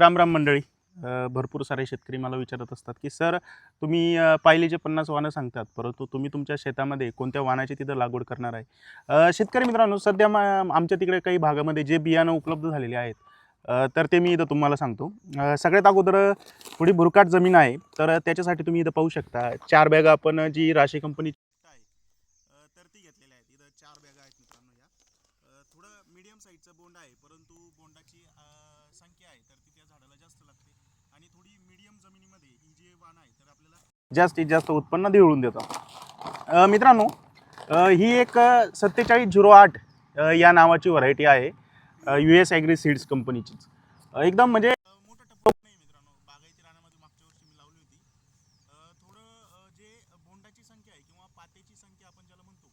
राम राम मंडळी. भरपूर सारे शेतकरी मला विचारत असतात की सर तुम्ही पाहिले पाहिलेचे पन्नास वाहनं सांगतात परंतु तुम्ही तुमच्या शेतामध्ये कोणत्या वाहनाची तिथं लागवड करणार आहे? शेतकरी मित्रांनो सध्या मा आमच्या तिकडे काही भागामध्ये जे बियाणं उपलब्ध झालेले आहेत तर ते मी इथं तुम्हाला सांगतो. सगळ्यात अगोदर थोडी भुरकाट जमीन आहे तर त्याच्यासाठी तुम्ही इथं पाहू शकता चार बॅगा आपण जी राशी कंपनी आहे तर ती घेतलेल्या आहेत. इथं चार बॅगा आहेत मित्रांनो या. थोडं मीडियम साईजचं बोंड आहे परंतु बोंडाची आहे तर ती त्या झाडाला जास्त लागते. आणि थोडी मीडियम जमिनीमध्ये ही जे वाण आहे तर आपल्याला जास्तीत जास्त उत्पन्न देऊन देतं. मित्रांनो ही एक सत्तेचाळीस झिरो आठ या नावाची व्हरायटी आहे यू एस ॲग्री सीड्स कंपनीचीच एकदम म्हणजे मोठं टप्पा नाही मित्रांनो. बागायती रानामध्ये मागच्या वर्षी मी लावली होती. थोडं जे बोंडाची संख्या आहे किंवा पात्याची संख्या आपण ज्याला म्हणतो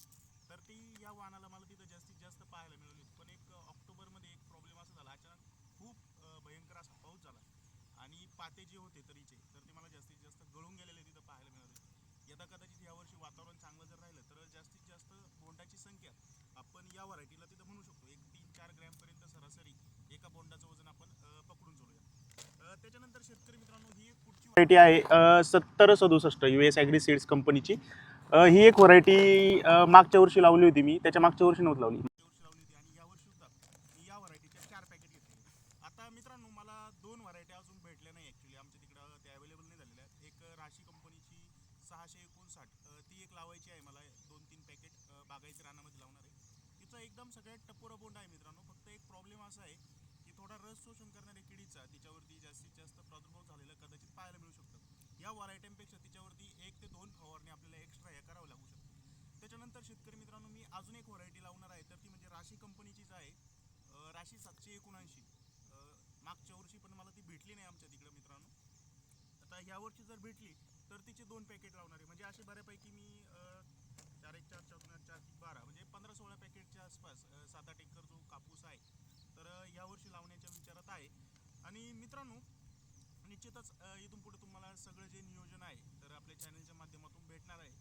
तर ती या मला तिथं जास्तीत जास्त पाहायला मिळाली होती पण एक अ, ऑक्टोबरमध्ये एक प्रॉब्लेम असा झाला अचानक खूप अ, भयंकर असा पाऊस झाला आणि पाते जे होते तरीचे तर ते मला जास्तीत जास्त गळून गेलेले तिथं पाहायला मिळाले. यदा कदाचित यावर्षी वातावरण चांगलं जर राहिलं तर जास्तीत जास्त बोंडाची संख्या आपण या व्हरायटीला तिथं म्हणू शकतो. एक तीन चार ग्रॅमपर्यंत सरासरी एका बोंडाचं वजन आपण पकडून चलूया. त्याच्यानंतर शेतकरी मित्रांनो ही एक पुढची व्हरायटी आहे सत्तर सदुसष्ट यू एस ॲग्री सीड्स कंपनीची ही एक व्हरायटी मागच्या वर्षी लावली होती मी त्याच्या मागच्या वर्षी नव्हती लावली होती आणि या वर्षी सुद्धा मी या व्हरायटीच्या चार पॅकेट घेतले आता मित्रांनो मला दोन व्हरायटी अजून भेटल्या नाही ॲक्च्युली आमच्या तिकडं ते अवेलेबल नाही झालेल्या. एक राशी कंपनीची सहाशे एकोणसाठ. ती एक लावायची आहे मला. दोन तीन पॅकेट बागायती रानामध्ये लावणार आहे. तिचं एकदम सगळ्यात टपोरा बोंड आहे मित्रांनो. फक्त एक प्रॉब्लेम असा आहे की थोडा रस शोषण करणाऱ्या किडीचा तिच्यावरती जास्तीत जास्त प्रादुर्भाव झालेला कदाचित पाहायला मिळू शकतं. या व्हरायट्यांपेक्षा तिच्यावरती एक ते दोन फवारणी आपल्याला एक्स्ट्रा या करावं लागू शकतं. त्याच्यानंतर शेतकरी मित्रांनो मी अजून एक व्हरायटी लावणार आहे. तर ती म्हणजे राशी कंपनीचीच आहे. राशी सातशे एकोणऐंशी. वर्षी पण मला ती भेटली नाही आमच्या तिकडं मित्रांनो. आता ह्या वर्षी जर भेटली तर तिचे दोन पॅकेट लावणार आहे. म्हणजे असे बऱ्यापैकी मी चार एक चार चार चार बारा म्हणजे पंधरा सोळा पॅकेटच्या आसपास सात आठ एकर जो कापूस आहे तर अ, यावर्षी लावण्याच्या विचारात आहे. आणि मित्रांनो निश्चितच इथून पुढे तुम्हाला सगळं जे नियोजन आहे तर आपल्या चॅनलच्या माध्यमातून भेटणार आहे.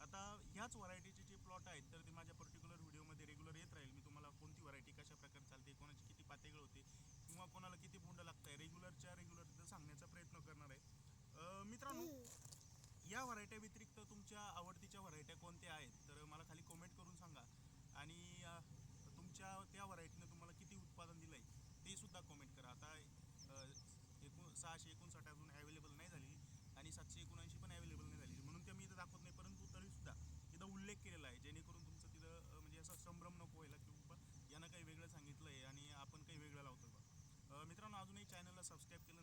आता ह्याच व्हरायटीचे जे प्लॉट आहेत तर ते माझ्या पर्टिक्युलर व्हिडिओमध्ये रेग्युलर येत राहील मी तुम्हाला कोणती व्हरायटी कशा प्रकारे चालते कोणाची किती पातेगळ होते किंवा कोणाला किती बोंड लागत आहे रेग्युलरच्या रेग्युलर तिथं सांगण्याचा प्रयत्न करणार आहे. मित्रांनो या व्हरायट्या व्यतिरिक्त तुमच्या आवडतीच्या व्हरायट्या कोणत्या आहेत? तर मला खाली कमेंट करून सांगा. आणि तुमच्या त्या व्हरायटीनं तुम्हाला किती उत्पादन दिलं आहे ते सुद्धा कॉमेंट करा. आता एकूण सहाशे एकोणसाठ अजून अवेलेबल नाही झाली आणि सातशे एकोणऐंशी पण अवेलेबल नाही झाली. म्हणून त्या मी इथं दाखवत नाही परंतु तरीसुद्धा तिथं उल्लेख केलेला आहे जेणेकरून तुमचं तिथं म्हणजे असा संभ्रम नको व्हायला की बाबा यानं काही वेगळं सांगितलं आहे आणि आपण काही वेगळं लावतो बा. मित्रांनो अजूनही चॅनलला सबस्क्राईब केलं